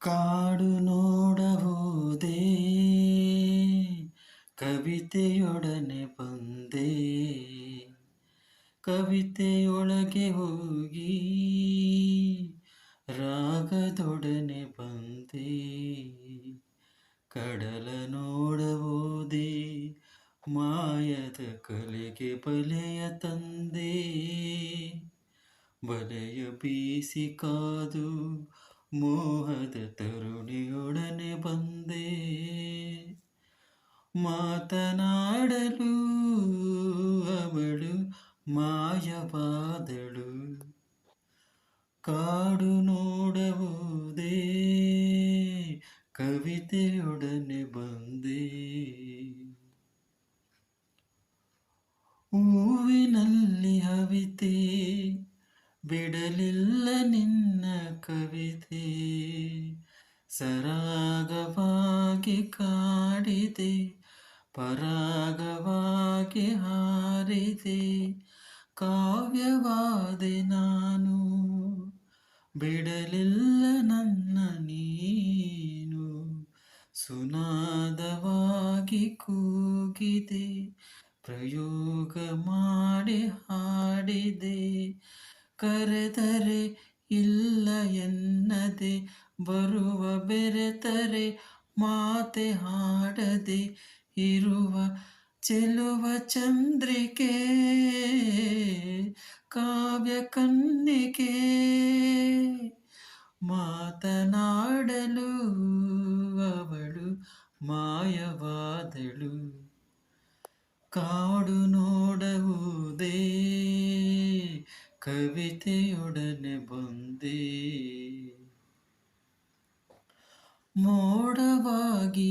ಕಾಡು ನೋಡಬಹುದೇ? ಕವಿತೆಯೊಡನೆ ಬಂದೆ. ಕವಿತೆಯೊಳಗೆ ಹೋಗಿ ರಾಗದೊಡನೆ ಬಂದೆ. ಕಡಲ ನೋಡಬಹುದೇ? ಮಾಯದ ಕಲೆಗೆ ಬಲೆಯ ತಂದೆ. ಬಲೆಯ ಬೀಸಿ ಕಾದು ಮೋಹದ ತರುಣಿಯೊಡನೆ ಬಂದೆ. ಮಾತನಾಡಲು ಅವಳು ಮಾಯವಾದಳು. ಕಾಡು ನೋಡಬಹುದೇ? ಕವಿತೆಯೊಡನೆ ಬಂದೆ. ಹೂವಿನಲ್ಲಿ ಹವಿತೆ ಬಿಡಲಿಲ್ಲ ನಿನ್ನ ಕವಿತೆ, ಸರಾಗವಾಗಿ ಕಾಡಿದೆ, ಪರಾಗವಾಗಿ ಹಾರಿದೆ, ಕಾವ್ಯವಾದೆ ನಾನು. ಬಿಡಲಿಲ್ಲ ನನ್ನ ನೀನು, ಸುನಾದವಾಗಿ ಕೂಗಿದೆ, ಪ್ರಯೋಗ ಮಾಡಿ ಹಾಡಿದೆ ಕರೆದರೆ ಇಲ್ಲ ಎನ್ನದೆ ಬರುವ ಬೆರೆತರೆ ಮಾತೆ ಹಾಡದೆ ಇರುವ ಚೆಲುವ ಚಂದ್ರಿಕೆ ಕಾವ್ಯ ಕನ್ನಿಕೆ ಮಾತನಾಡಲು ಅವಳು ಮಾಯವಾದಳು ಕಾಡು ಕವಿತೆಯೊಡನೆ ಬಂದೆ ಮೋಡವಾಗಿ